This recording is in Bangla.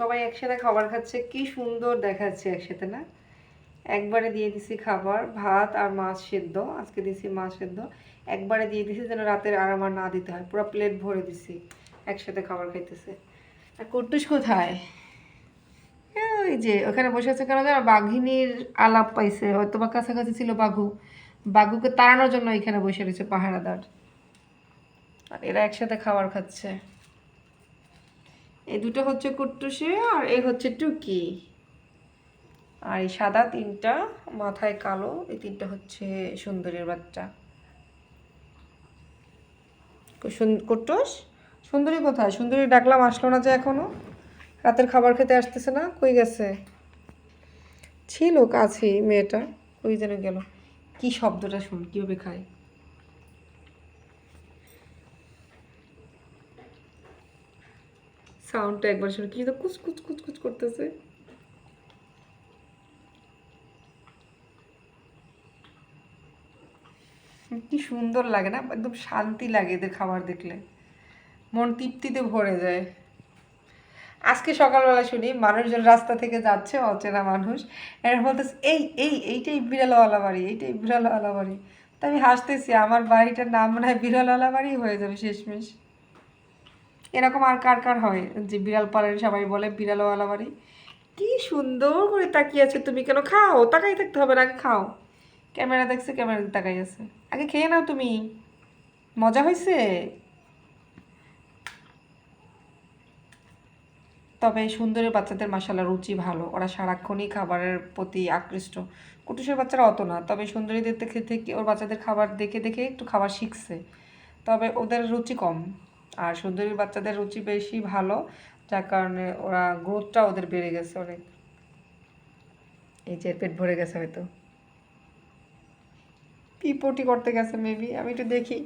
সবাই একসাথে খাবার খাচ্ছে কি সুন্দর দেখাচ্ছে একসাথে না? একবারে দিয়ে দিছি খাবার ভাত আর মাছ সেদ্ধ আজকে দিছি মাছ সেদ্ধ। একবারে দিয়ে দিছি যেন রাতের আরাম আর আমার না দিতে হয় পুরো প্লেট ভরে দিছি একসাথে খাবার খাইতেছে। আর কুট্টুস কোথায়? ওই যে ওখানে বসে আছে কেন জানো? বাঘিনীর আলাপ পাইছে হয়তো বা কাছাকাছি ছিল বাঘু। বাঘুকে তাড়ানোর জন্য এখানে বসে রয়েছে পাহারাদার। আর এরা একসাথে খাবার খাচ্ছে। এই দুটো হচ্ছে কুট্টুসে আর এই হচ্ছে টুকি। আর এই সাদা তিনটা মাথায় কালো, এই তিনটা হচ্ছে সুন্দরীর বাচ্চা। কুট্টুস, সুন্দরী কোথায়? সুন্দরী ডাকলাম, আসলো না যে এখনও। রাতের খাবার খেতে আসতেছে না, কই গেছে? ছিল কাছেই মেয়েটা ওই যেন গেল। কি শব্দটা শুন, কীভাবে খায়? সাউন্ডটা একবার শুনে। কি তো কুচ কুচ কুচ কুচ করতেছে। কি সুন্দর লাগে না? একদম শান্তি লাগে এদের খাবার দেখলে। মন তৃপ্তিতে ভরে যায়। আজকে সকালবেলা শুনি, মানুষজন রাস্তা থেকে যাচ্ছে, অচেনা মানুষ। এরা বলতেছে, এই এই, এইটাই বিড়ালওয়ালা বাড়ি, এইটাই বিড়ালওয়ালা বাড়ি। তা আমি হাসতেছি, আমার বাড়িটার নাম মনে হয় বিড়ালওয়ালা বাড়ি হয়ে যাবে শেষমেশ। এরকম আর কার কার হয়? যে বিড়াল পালেন সবাই বলে, বিড়ালওয়ালা বাড়ি। কি সুন্দর করে তাকিয়ে আছে, তুমি কেন খাও? তাকাই থাকতে হবে না, আগে খাও। ক্যামেরা দেখছে, ক্যামেরা তাকাই আছে। আগে খেয়ে নাও তুমি। মজা হয়েছে তবে এই সুন্দরী বাচ্চাদের মাসালা রুচি ভালো। ওরা সারাক্ষণই খাবারের প্রতি আকৃষ্ট। কুটুসের বাচ্চারা অত না, তবে সুন্দরীদের দেখে থেকে ওর বাচ্চাদের খাবার দেখে দেখে একটু খাবার শিখছে। তবে ওদের রুচি কম। আর সুন্দরীর বাচ্চাদের রুচি বেশি ভালো, যার কারণে ওরা গ্রোথটা ওদের বেড়ে গেছে অনেক। এই যে পেট ভরে গেছে হয়তো। কি পটি করতে গেছে মেবি আমি একটু দেখি।